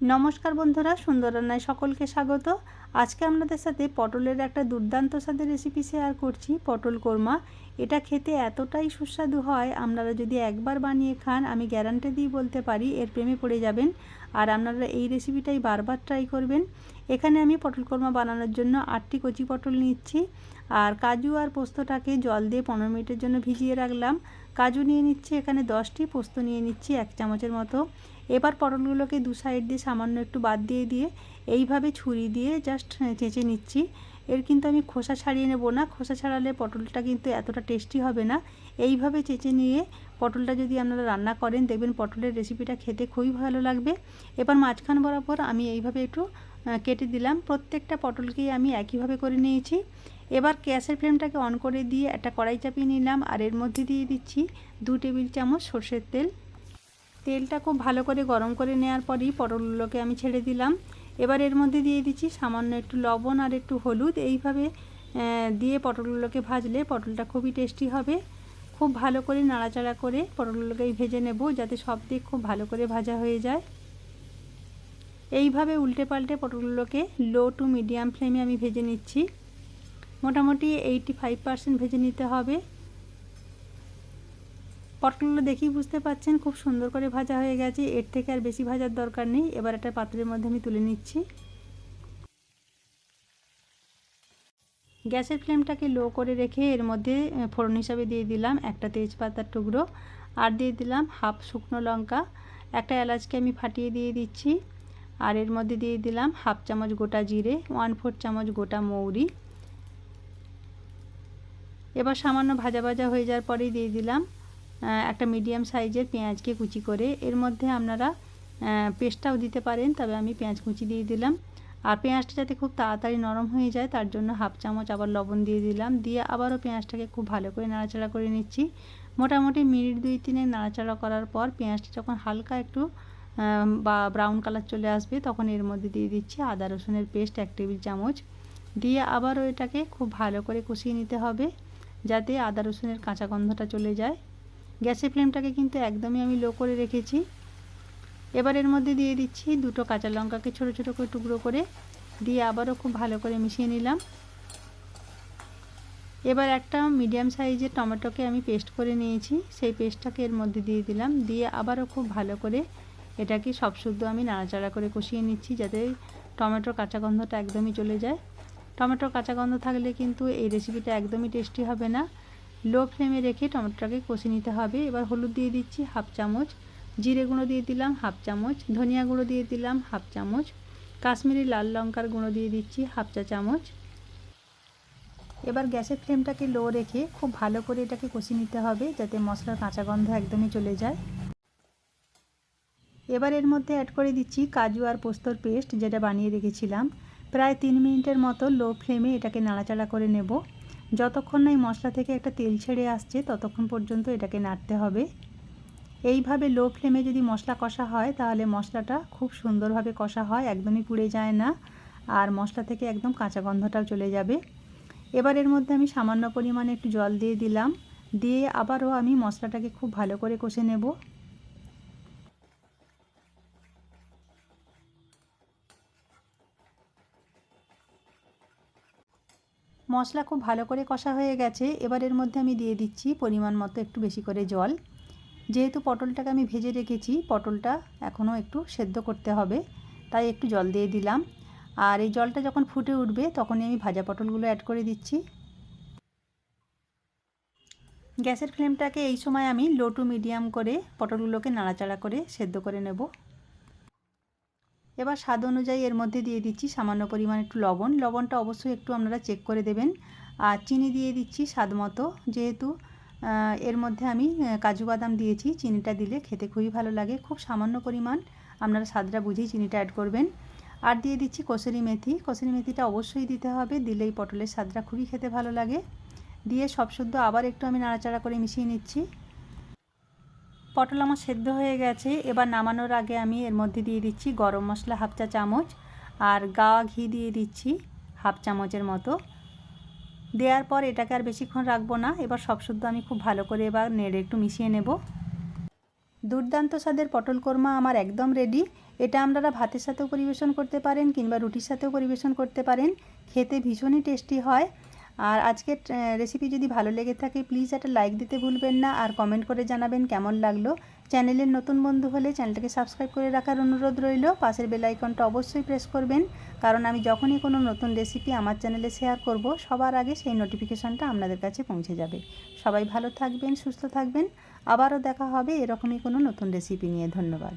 নমস্কার বন্ধুরা সুন্দর রান্নায় সকলকে স্বাগত। আজকে আপনাদের সাথে পটলের একটা দুর্দান্ত স্বাদের রেসিপি শেয়ার করছি, পটল কোরমা। এটা খেতে এতটাই সুস্বাদু হয়, আপনারা যদি একবার বানিয়ে খান, আমি গ্যারান্টি দিয়ে বলতে পারি, এর প্রেমে পড়ে যাবেন। আর আপনারা এই রেসিপিটাই বারবার ট্রাই করবেন। এখানে আমি পটল কোরমা বানানোর জন্য আটটি কচি পটল নিচ্ছি। আর কাজু আর পোস্তটাকে জল দিয়ে পনেরো মিনিটের জন্য ভিজিয়ে রাখলাম। কাজু নিয়ে নিচ্ছি, এখানে দশটি, পোস্ত নিয়ে নিচ্ছি এক চামচের মতো। এবার পটলগুলোকে দু সাইড দিয়ে সামান্য একটু বাদ দিয়ে দিয়ে এইভাবে ছুরি দিয়ে জাস্ট চেঁচে নিচ্ছি। এর কিন্তু আমি খোসা ছাড়িয়ে নেব না। খোসা ছাড়ালে পটলটা কিন্তু এতটা টেস্টি হবে না। এইভাবে চেঁচে নিয়ে পটলটা যদি আপনারা রান্না করেন, দেখবেন পটলের রেসিপিটা খেতে খুবই ভালো লাগবে। এবার মাঝখান বরাবর আমি এইভাবে একটু কেটে দিলাম। প্রত্যেকটা পটলকেই আমি একইভাবে করে নিয়েছি। এবার গ্যাসের ফ্লেমটাকে অন করে দিয়ে একটা কড়াই চাপিয়ে নিলাম। আর এর মধ্যে দিয়ে দিচ্ছি দু টেবিল চামচ সর্ষের তেল। তেলটা খুব ভালো করে গরম করে নেওয়ার পরই পটলগুলোকে আমি ছেড়ে দিলাম। এবার এর মধ্যে দিয়ে দিচ্ছি সামান্য একটু লবণ আর একটু হলুদ। এইভাবে দিয়ে পটলগুলোকে ভাজলে পটলটা খুবই টেস্টি হবে। খুব ভালো করে নাড়াচাড়া করে পটলগুলোকে ভেজে নেব যাতে সব দিক খুব ভালো করে ভাজা হয়ে যায়। এইভাবে উল্টে পাল্টে পটলগুলোকে লো টু মিডিয়াম ফ্লেমে আমি ভেজে নিচ্ছি। মোটামুটি এইটি ফাইভ পার্সেন্ট ভেজে নিতে হবে। পটলগুলো দেখেই বুঝতে পাচ্ছেন খুব সুন্দর করে ভাজা হয়ে গেছে। এর থেকে আর বেশি ভাজার দরকার নেই। এবার একটা পাত্রের মধ্যে আমি তুলে নিচ্ছি। গ্যাসের ফ্লেমটাকে লো করে রেখে এর মধ্যে ফোড়ন হিসাবে দিয়ে দিলাম একটা তেজপাতার টুকরো। আর দিয়ে দিলাম হাফ শুকনো লঙ্কা। একটা এলাচকে আমি ফাটিয়ে দিয়ে দিচ্ছি। আর এর মধ্যে দিয়ে দিলাম হাফ চামচ গোটা জিরে ওয়ান ফোর চামচ গোটা মৌরি। এবার সামান্য ভাজা ভাজা হয়ে যাওয়ার পরেই দিয়ে দিলাম একটা মিডিয়াম সাইজের পেঁয়াজকে কুচি করে। এর মধ্যে আপনারা পেস্টটাও দিতে পারেন, তবে আমি পেঁয়াজ কুচি দিয়ে দিলাম। আর পেঁয়াজটা যাতে খুব তাড়াতাড়ি নরম হয়ে যায়, তার জন্য হাফ চামচ আবার লবণ দিয়ে দিলাম। দিয়ে আবারও পেঁয়াজটাকে খুব ভালো করে নাড়াচাড়া করে নিচ্ছি। মোটামুটি মিনিট দুই তিনে নাড়াচাড়া করার পর পেঁয়াজটা যখন হালকা একটু বা ব্রাউন কালার চলে আসবে, তখন এর মধ্যে দিয়ে দিচ্ছি আদা রসুনের পেস্ট এক টেবিল চামচ। দিয়ে আবারও এটাকে খুব ভালো করে কষিয়ে নিতে হবে, যাতে আদা রসুনের কাঁচা গন্ধটা চলে যায়। গ্যাসের ফ্লেমটাকে কিন্তু একদমই আমি লো করে রেখেছি। এবার এর মধ্যে দিয়ে দিচ্ছি দুটো কাঁচা লঙ্কাকে ছোটো ছোটো করে টুকরো করে, দিয়ে আবারও খুব ভালো করে মিশিয়ে নিলাম। এবার একটা মিডিয়াম সাইজের টমেটোকে আমি পেস্ট করে নিয়েছি, সেই পেস্টটাকে এর মধ্যে দিয়ে দিলাম, দিয়ে আবারও খুব ভালো করে এটাকে সব শুদ্ধ আমি নাড়াচাড়া করে কষিয়ে নিচ্ছি যাতে টমেটোর কাঁচা গন্ধটা একদমই চলে যায়। টমেটোর কাঁচা গন্ধ থাকলে কিন্তু এই রেসিপিটা একদমই টেস্টি হবে না। লো ফ্লেমে রেখে টমেটোটাকে কষে নিতে হবে। এবার হলুদ দিয়ে দিচ্ছি হাফ চামচ, জিরে গুঁড়ো দিয়ে দিলাম হাফ চামচ, ধনিয়া গুঁড়ো দিয়ে দিলাম হাফ চামচ, কাশ্মীরি লাল লঙ্কার গুঁড়ো দিয়ে দিচ্ছি হাফ চা চামচ। এবার গ্যাসের ফ্লেমটাকে লো রেখে খুব ভালো করে এটাকে কষে নিতে হবে যাতে মশলার কাঁচা গন্ধ একদমই চলে যায়। এবার এর মধ্যে অ্যাড করে দিচ্ছি কাজু আর পোস্তর পেস্ট যেটা বানিয়ে রেখেছিলাম। প্রায় তিন মিনিটের মতো লো ফ্লেমে এটাকে নাড়াচাড়া করে নেব। যতক্ষণ না এই মশলা থেকে একটা তেল ছেড়ে আসছে, ততক্ষণ পর্যন্ত এটাকে নাড়তে হবে। এইভাবে লো ফ্লেমে যদি মশলা কষা হয়, তাহলে মশলাটা খুব সুন্দরভাবে কষা হয়, একদমই পুড়ে যায় না, আর মশলা থেকে একদম কাঁচা গন্ধটাও চলে যাবে। এবার এর মধ্যে আমি সামান্য পরিমাণে একটু জল দিয়ে দিলাম। দিয়ে আবারও আমি মশলাটাকে খুব ভালো করে কষে নেব। মশলা খুব ভালো করে কষা হয়ে গেছে। এবার এর মধ্যে আমি দিয়ে দিচ্ছি পরিমাণ মতো একটু বেশি করে জল। যেহেতু পটলটাকে আমি ভেজে রেখেছি, পটলটা এখনও একটু সেদ্ধ করতে হবে, তাই একটু জল দিয়ে দিলাম। আর এই জলটা যখন ফুটে উঠবে, তখনই আমি ভাজা পটলগুলো অ্যাড করে দিচ্ছি। গ্যাসের ফ্লেমটাকে এই সময় আমি লো টু মিডিয়াম করে পটলগুলোকে নাড়াচাড়া করে সেদ্ধ করে নেব। এবার স্বাদ অনুযায়ী এর মধ্যে দিয়ে দিচ্ছি সামান্য পরিমাণ একটু লবণ। লবণটা অবশ্যই একটু আপনারা চেক করে দেবেন। আর চিনি দিয়ে দিচ্ছি স্বাদ মতো। যেহেতু এর মধ্যে আমি কাজু বাদাম দিয়েছি, চিনিটা দিলে খেতে খুবই ভালো লাগে। খুব সামান্য পরিমাণ আপনারা স্বাদটা বুঝেই চিনিটা অ্যাড করবেন। আর দিয়ে দিচ্ছি কসুরি মেথি। কসুরি মেথিটা অবশ্যই দিতে হবে, দিলেই পটলের স্বাদটা খুবই খেতে ভালো লাগে। দিয়ে সব শুদ্ধ আবার একটু আমি নাড়াচাড়া করে মিশিয়ে নিচ্ছি। পটল আমার সেদ্ধ হয়ে গেছে। এবার নামানোর আগে আমি এর মধ্যে দিয়ে দিচ্ছি গরম মশলা হাফ চা চামচ আর গাওয়া ঘি দিয়ে দিচ্ছি হাফ চামচের মতো। দেওয়ার পর এটাকে আর বেশিক্ষণ রাখব না। এবার সব শুদ্ধ আমি খুব ভালো করে এবার নেড়ে একটু মিশিয়ে নেব। দুর্দান্ত স্বাদের পটল কোরমা আমার একদম রেডি এটা আপনারা ভাতের সাথেও পরিবেশন করতে পারেন কিংবা রুটির সাথেও পরিবেশন করতে পারেন। খেতে ভীষণই টেস্টি হয়। আর আজকের রেসিপি যদি ভালো লেগে থাকে প্লিজ একটা লাইক দিতে ভুলবেন না আর কমেন্ট করে জানাবেন কেমন লাগল। চ্যানেলের নতুন বন্ধু হলে চ্যানেলটাকে সাবস্ক্রাইব করে রাখার অনুরোধ রইল। পাশের বেল আইকনটা অবশ্যই প্রেস করবেন। কারণ আমি যখনই কোনো নতুন রেসিপি আমার চ্যানেলে শেয়ার করব, সবার আগে সেই নোটিফিকেশানটা আপনাদের কাছে পৌঁছে যাবে। সবাই ভালো থাকবেন, সুস্থ থাকবেন। আবারও দেখা হবে এরকমই কোনো নতুন রেসিপি নিয়ে। ধন্যবাদ।